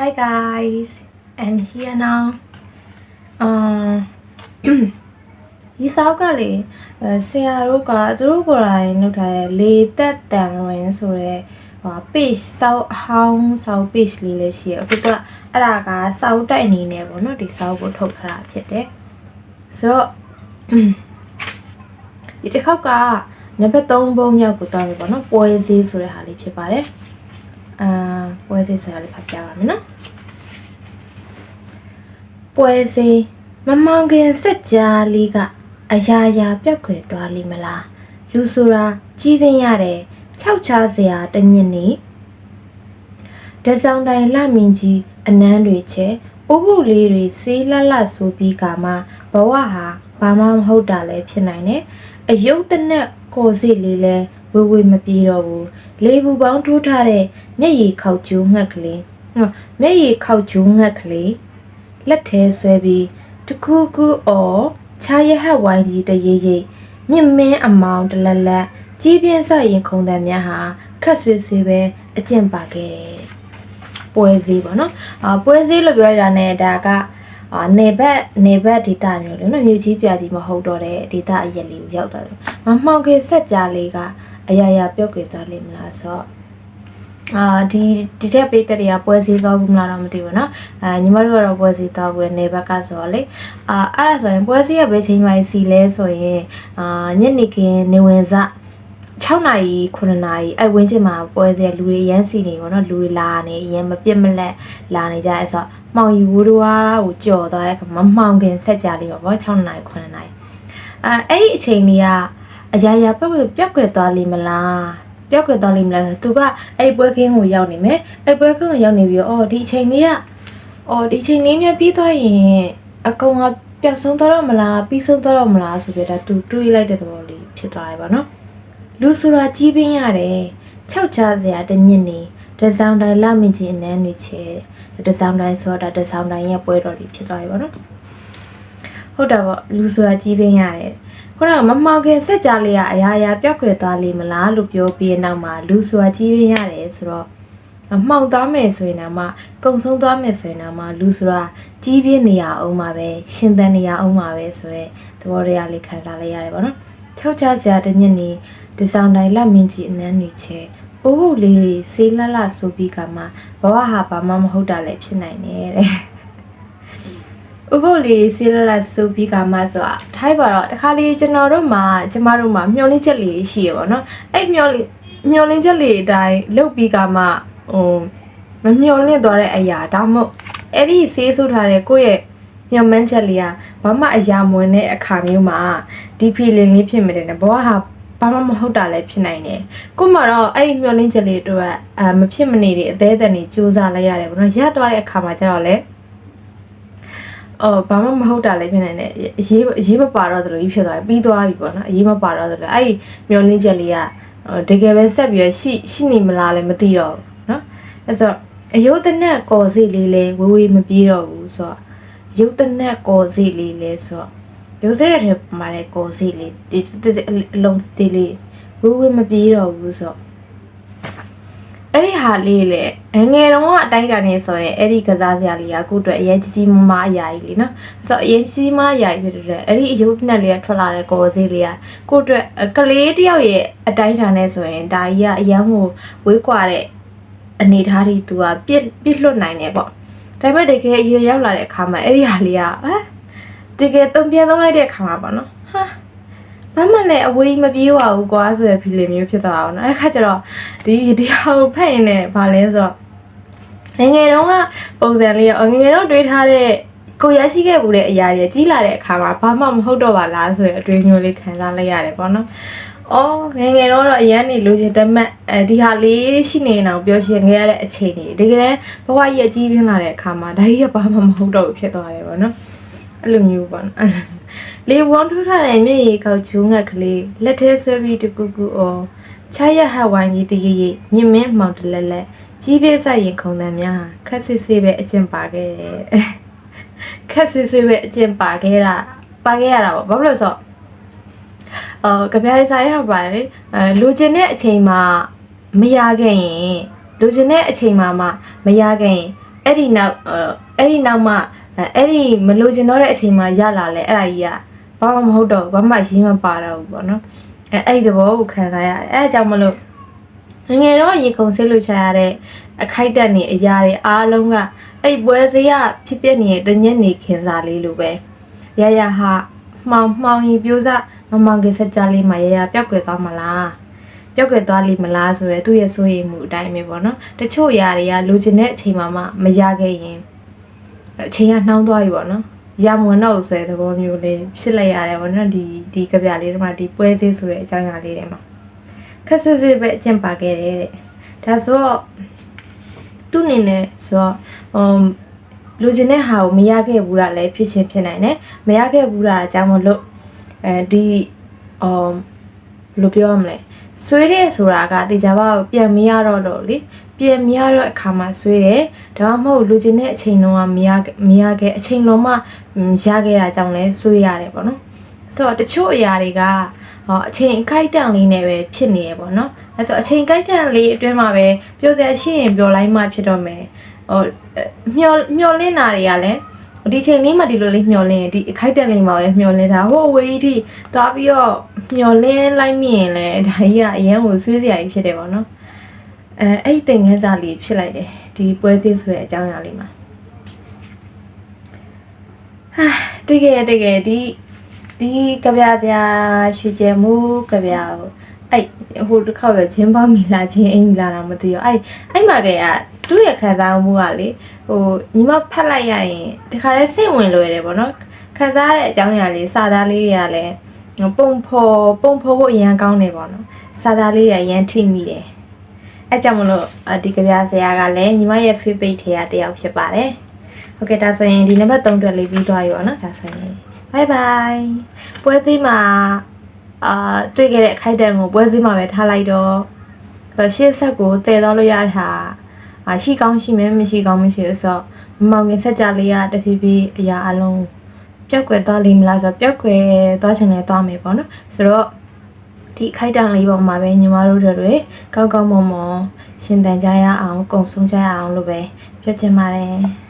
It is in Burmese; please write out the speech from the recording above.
Hi guys, I'm here now. အမ်ဒီစောက်ကလေအဲဆရာတို့ကသူတို့ကိုယ်တိုင်လုပ်ထားတဲ့လေသက်တန်ဝင်ဆိုရဲဟို page စောက်ဟောင်းစောက် page လေးလည်းရှိရအခုကအဲ့ဒါကစောက်တိုက်အနေနဲ့ပေါ့နော်ဒီစောက်ကိုထုတ်ထားတာဖြစ်တယ်ဆိုတော့ဒီတစ်ခေါက်ကနံပါတ်3ဘုံမြောက်ကိုတောင်းပြီပေါ့နော်ပွဲစည်းဆိုတဲ့ဟာလေးဖြစ်ပါတယ်အာ ပွဲစည်းဆိုတာလေးဖတ်ပြပါမယ်နော်ပွဲစီမမောင်ခင်စက်ကြားလေးကအရာရာပြောက်ခွေသွားလိမလားလူဆိုတာကြီးပင်ရတယ်ခြောက်ချစရာတညစ်နေတဆောင်တိုင်လှမြင့်ကြီးအနမ်းတွေချဲဥပုပ်လေးတွေစေးလတ်လတ်ဆိုပြီးကမှဘဝဟာဘာမှမဟုတ်တာလည်းဖြစ်နိုင်တယ်အယုတ်တနက်ကိုယ်စီလေးလဲဝေဝေမပြေတော့ဘူး လေဘူးပေါင်းထိုးထားတဲ့မျက်ရည်ခောက်ကျိုးငှက်ကလေးဟောမျက်ရည်ခောက်ကျိုးငှက်ကလေးလက်ထဲဆွဲပြီးတခုခုအော်ခြားရဟတ်ဝိုင်းကြီးတရေရိပ်မြင့်မင်းအမောင်တလက်လက်ကြီးပြင်းစရင်ခုံတဲ့များဟာခက်ဆွေဆွေပဲအကျင့်ပါခဲ့တယ်ပွဲစည်းပေါ့နော်အာပွဲစည်းလို့ပြောရတာ ਨੇ ဒါကအာနေဘက်နေဘက်ဒေတာမျိုးလေနော်မြို့ကြီးပြကြီးမဟုတ်တော့တဲ့ဒေတာအရက်လေးကိုရောက်သွားတယ်မမှောင်ခေဆက်ကြလေးက အရာရာပြုတ်ကွယ်သွားလိမ့်မလားဆိုတော့ အာဒီဒီထက်ပေးတဲ့တွေကပွဲစည်းသွားဘူးမလားတော့မသိဘူးเนาะအဲညီမတို့ကတော့ပွဲစည်းသွားဘူးနေဘက်ကဆိုတော့လေအာအဲ့ဒါဆိုရင်ပွဲစည်းရဘယ်ချိန်မှစီလဲဆိုရင်အာညနေခင်းနေဝင်စ6နာရီ9နာရီအဲ့ဝင်းချင်းမှာပွဲစည်းလူတွေရမ်းစီနေပေါ့နော်လူတွေလာနေရမ်းမပြတ်မလက်လာနေကြအဲ့ဆိုမှောင်ယူဝတို့ဟာဟိုကြော်သွားတဲ့ခါမမှောင်ခင်ဆက်ကြလေးပါဗော6နာရီ9နာရီအဲအဲ့ဒီအချိန်လေးက အရာရာပြက်ပြက်ကွက်သွားလိမ့်မလားပြောက်ကွယ်သွားလိမ့်မလားဆိုသူကအဲ့ပွဲကင်းကိုရောက်နေမယ်အဲ့ပွဲကင်းကိုရောက်နေပြီးတော့အော်ဒီအချိန်လေးကအော်ဒီအချိန်လေးမြတ်ပြီးသွားရင်အကောင်ကပျောက်ဆုံးသွားတော့မလားပြီးဆုံးသွားတော့မလားဆိုပြီးတော့သူတွေးလိုက်တဲ့သဘောလေးဖြစ်သွားတယ်ပေါ့နော်လူဆိုတာကြီးပင်းရတယ်ခြောက်ချစရာတညစ်နေဒဇောင်တိုင်းလာမင်ကြီးအနမ်းတွေချဲတဲ့ဒဇောင်တိုင်းဆိုတာဒဇောင်တိုင်းရဲ့ပွဲတော်လေးဖြစ်သွားပြီပေါ့နော်ဟုတ်တာပေါ့လူဆိုတာကြီးပင်းရတယ် ခုနကမမောင်ခင်စက်ကြလေးကအရာရာပြောက်ခွေသွားလိမ့်မလားလို့ပြောပြီးတဲ့နောက်မှာလူဆိုတာကြီးပင်းရတယ်ဆိုတော့မှောင်သွားမယ်ဆိုရင်တော့မှကုံဆုံးသွားမယ်ဆိုရင်တော့မှလူဆိုတာကြီးပြင်းနေရအောင်ပါပဲရှင်သန်နေရအောင်ပါပဲဆိုတော့သဘောတရားလေးခံစားလိုက်ရတယ်ပေါ့နော်ထောက်ချစရာတညစ်နေဒီဆောင်တိုင်းလက်မင်းကြီးအနမ်းနေချေအိုးဟုတ်လေးတွေစေးလတ်လတ်ဆိုပြီးကမှဘဝဟာဘာမှမဟုတ်တာလည်းဖြစ်နိုင်တယ်တဲ့ ဥပုပ်လေးစီလာလာဆိုပြီးကမှဆိုတာထိုက်ပါတော့တခါလေးကျွန်တော်တို့မှာကျမတို့မှာမျောလင်းချက်လေးရှိရပါတော့အဲ့မျောလင်းမျောလင်းချက်လေးအတိုင်းလုတ်ပြီးကမှဟိုမမျောလင်းသွားတဲ့အရာဒါမှမဟုတ်အဲ့ဒီဆေးဆိုးထားတဲ့ကိုယ့်ရဲ့မျောမှန်းချက်လေးကဘာမှအရာမဝင်တဲ့အခါမျိုးမှာဒီ feeling လေးဖြစ်မတယ်နဲ့ဘဝဟာဘာမှမဟုတ်တာလည်းဖြစ်နိုင်တယ်ကို့မှာတော့အဲ့ဒီမျောလင်းချက်လေးတို့ကအာမဖြစ်မနေတဲ့အသေးအသက်နေစူးစမ်းလိုက်ရတယ်ဗောနော်ရသွားတဲ့အခါမှာကျတော့လေ အော်ဘာမှမဟုတ်တာလည်းဖြစ်နိုင်တယ်အရေးအရေးမပါတော့သလိုကြီးဖြစ်သွားတယ်ပြီးသွားပြီပေါ့နော်အရေးမပါတော့သလိုအဲ့ဒီမျောလင်းချက်လေးကတကယ်ပဲဆက်ပြီးရှိရှိနေမလားလည်းမသိတော့ဘူးနော်အဲ့ဆိုအယုတ်တနက်ကော်စီလေးလဲဝေးဝေးမပြေးတော့ဘူးဆိုတော့ယုတ်တနက်ကော်စီလေးလဲဆိုတော့ရုပ်စရက်ထဲမှာလဲကော်စီလေးဒီအလုံးစီလေးဝေးဝေးမပြေးတော့ဘူးဆိုတော့ အဲ့ဒီဟာလေးလေအငယ်တုန်းကအတိုင်းတာနေဆိုရင်အဲ့ဒီကစားစရာလေးကအခုအတွက်အရင်ကြီးကြီးမားမားအရာကြီးလေနော်ဆိုတော့အရင်ကြီးကြီးမားအရာကြီးဖြစ်တဲ့အဲ့ဒီအယုတ်နဲ့လေးကထွက်လာတဲ့ကော်စေးလေးကကိုယ့်အတွက်ကလေးတယောက်ရဲ့အတိုင်းတာနေဆိုရင်ဒါကြီးကအရန်ကိုဝေးကွာတဲ့အနေထားတွေသူကပြစ်ပြစ်လွတ်နိုင်တယ်ပေါ့ဒါပေမဲ့တကယ်အရွယ်ရောက်လာတဲ့အခါမှာအဲ့ဒီဟာလေးကဟမ်တကယ်တုံပြန်သုံးလိုက်တဲ့အခါမှာပေါ့နော်ဟာ ဘာမှလည်းအဝေးမပြေးပါဘူးကွာဆိုတဲ့ feeling မျိုးဖြစ်သွားအောင်နော်အဲ့ခါကျတော့ဒီဒီဟာကိုဖတ်ရင်လည်းဘာလဲဆိုတော့ငယ်ငယ်တုန်းကပုံစံလေးရောငယ်ငယ်တော့တွေးထားတဲ့ကိုရရှိခဲ့မှုတဲ့အရာတွေကြီးလာတဲ့အခါမှာဘာမှမဟုတ်တော့ပါလားဆိုတဲ့အတွေ့အမျိုးလေးခံစားလိုက်ရတယ်ပေါ့နော်။အော်ငယ်ငယ်တော့တော့အရန်နေလိုချင်တတ်မှတ်အဲဒီဟာလေးရှိနေအောင်ပြောရှင်ခဲ့ရတဲ့အချိန်တွေတကယ်တမ်းဘဝကြီးအကြီးပြင်းလာတဲ့အခါမှာဒါကြီးကဘာမှမဟုတ်တော့ဘူးဖြစ်သွားတယ်ပေါ့နော်။အဲ့လိုမျိုးပေါ့နော်။ လေဝွန်ထူထားတဲ့မြေရီကောက်ချိုးငက်ကလေးလက်ထဲဆွဲပြီးတကူကူအော်ချာရဟဝိုင်းကြီးတရရိပ်မြင့်မင်းမောင်တလက်လက်ကြီးပြည့်စရင်ခုံတမ်းများခက်ဆွေးဆွေးပဲအကျင့်ပါခဲ့တယ်ခက်ဆွေးဆွေးပဲအကျင့်ပါခဲ့တာပါခဲ့ရတာပေါ့ဘာလို့လဲဆိုတော့အော်ကြပြားဆိုင်ရပါတယ်အဲလူကျင်တဲ့အချိန်မှာမရခဲ့ရင်လူကျင်တဲ့အချိန်မှာမှမရခဲ့ရင်အဲ့ဒီနောက်အဲ့ဒီနောက်မှ အဲ့ဒီမလိုချင်တော့တဲ့အချိန်မှာရလာလဲအဲ့ဒါကြီးကဘာမှမဟုတ်တော့ဘာမှရင်းမပါတော့ဘူးပေါ့နော်အဲအဲ့ဒီသဘောကိုခံစားရတယ်အဲအကြောင်းမလို့ငငယ်တော့ရေခုံဆေးလို့ချရတဲ့အခိုက်တက်နေအရာတွေအားလုံးကအဲ့ပွဲစည်းရဖြစ်ပြနေတဲ့တညက်နေခင်စားလေးလိုပဲရရဟာမှောင်မှောင်ရင်ပြိုးစားမမောင်ကစက်ကြလေးမှာရရပြောက်ွယ်သွားမလားပြောက်ွယ်သွားလိမ့်မလားဆိုရယ်သူ့ရဲ့စိုးရိမ်မှုအတိုင်းပဲပေါ့နော်တချို့ຢာတွေကလိုချင်တဲ့အချိန်မှမရခဲ့ရင် အချိန်ကနှောင်းသွားပြီပေါ့နော်ရမဝင်တော့ဘူးဆိုတဲ့သဘောမျိုးလေးဖြစ်လိုက်ရတယ်ပေါ့နော်ဒီဒီကြပြလေးတွေမှာဒီပွဲစည်းဆိုတဲ့အကြောင်းအရာလေးတွေမှာခက်ဆွဆွပဲအကျင့်ပါခဲ့တယ်တဲ့ဒါဆိုတော့သူ့အနေနဲ့ဆိုတော့ဟိုလူချင်းတဲ့ဟာကိုမရခဲ့ဘူးတာလည်းဖြစ်ချင်းဖြစ်နိုင်တယ်မရခဲ့ဘူးတာအကြောင်းမလို့အဲဒီအော် ဘယ်လိုပြောရမလဲဆွေးတဲ့ဆိုတာကတေချာဘောက်ပြန်မရတော့လို့လေပြန်မရတော့အခါမှာဆွေးတယ်ဒါမှမဟုတ်လူချင်းတဲ့အချိန်လုံးကမရမရခဲ့အချိန်လုံးမှရခဲ့တာကြောင့်လဲဆွေးရတယ်ပေါ့နော်ဆိုတော့တချို့အရာတွေကဟောအချိန်အခိုက်အတန့်လေးနဲ့ပဲဖြစ်နေရပေါ့နော်အဲဆိုအချိန်ကိုက်တန့်လေးအတွင်းမှာပဲပြောစရာရှိရင်ပြောလိုက်မှဖြစ်တော့မယ်ဟိုမျောမျောလင်းတာတွေကလည်း ဒီချိန်လေးမှဒီလိုလေးမျောလင်းရင်ဒီအခိုက်အတန့်လေးမှာပဲမျောလင်းတာဟိုအဝေးကြီးထိသွားပြီးတော့မျောလင်းလိုက်မြင်လဲဒါကြီးကအရန်ကိုဆွေးစရာကြီးဖြစ်တယ်ပေါ့နော်အဲအဲ့ဒီတင်ငန်းစာလေးဖြစ်လိုက်တယ်ဒီပွဲစည်းဆိုတဲ့အကြောင်းအရာလေးမှာဟာတကယ်တကယ်ဒီဒီကြပြစရာရွှေကျဲမှုကြပြကို အဲ့ဟိုတစ်ခါပဲဂျင်းပေါမီလာချင်းအင်လာတာမသိရောအဲ့အဲ့မှာကလေးကသူ့ရဲ့ခံစားမှုကလေဟိုညီမဖတ်လိုက်ရရင်တခါလဲစိတ်ဝင်လွယ်တယ်ပေါ့နော်ခံစားရတဲ့အကြောင်းအရာလေးစာသားလေးတွေကလည်းပုံဖော်ပုံဖော်ဖို့အရန်ကောင်းတယ်ပေါ့နော်စာသားလေးတွေအရန်ထိမိတယ်အဲကြောင့်မလို့ဒီကြပြဆရာကလည်းညီမရဲ့ favorite ထဲကတယောက်ဖြစ်ပါတယ်ဟုတ်ကဲ့ဒါဆိုရင်ဒီနံပါတ်3အတွက်လေးပြီးသွားရောနော်ဒါဆိုရင် bye bye ပွဲစည်းမှာ အာတွေ့ခဲ့တဲ့အခိုက်အတန့်ကိုပွဲစည်းမှာပဲထားလိုက်တော့ဆိုတော့ရှေ့ဆက်ကိုတည်သွားလို့ရတာအာရှိကောင်းရှိမယ်မရှိကောင်းမရှိဘူးဆိုတော့မမောင်ငင်ဆက်ကြလေးရတဖြည်းဖြည်းအရာအလုံးပျောက်ကွယ်သွားလိမ့်မလားဆိုတော့ပျောက်ကွယ်သွားချင်လဲသွားမယ်ပေါ့နော်ဆိုတော့ဒီအခိုက်အတန့်လေးပေါ်မှာပဲညီမတို့တွေကောက်ကောက်မွန်မွန်ရှင်သန်ကြရအောင်ကုံဆုံးကြရအောင်လို့ပဲပြောချင်ပါတယ်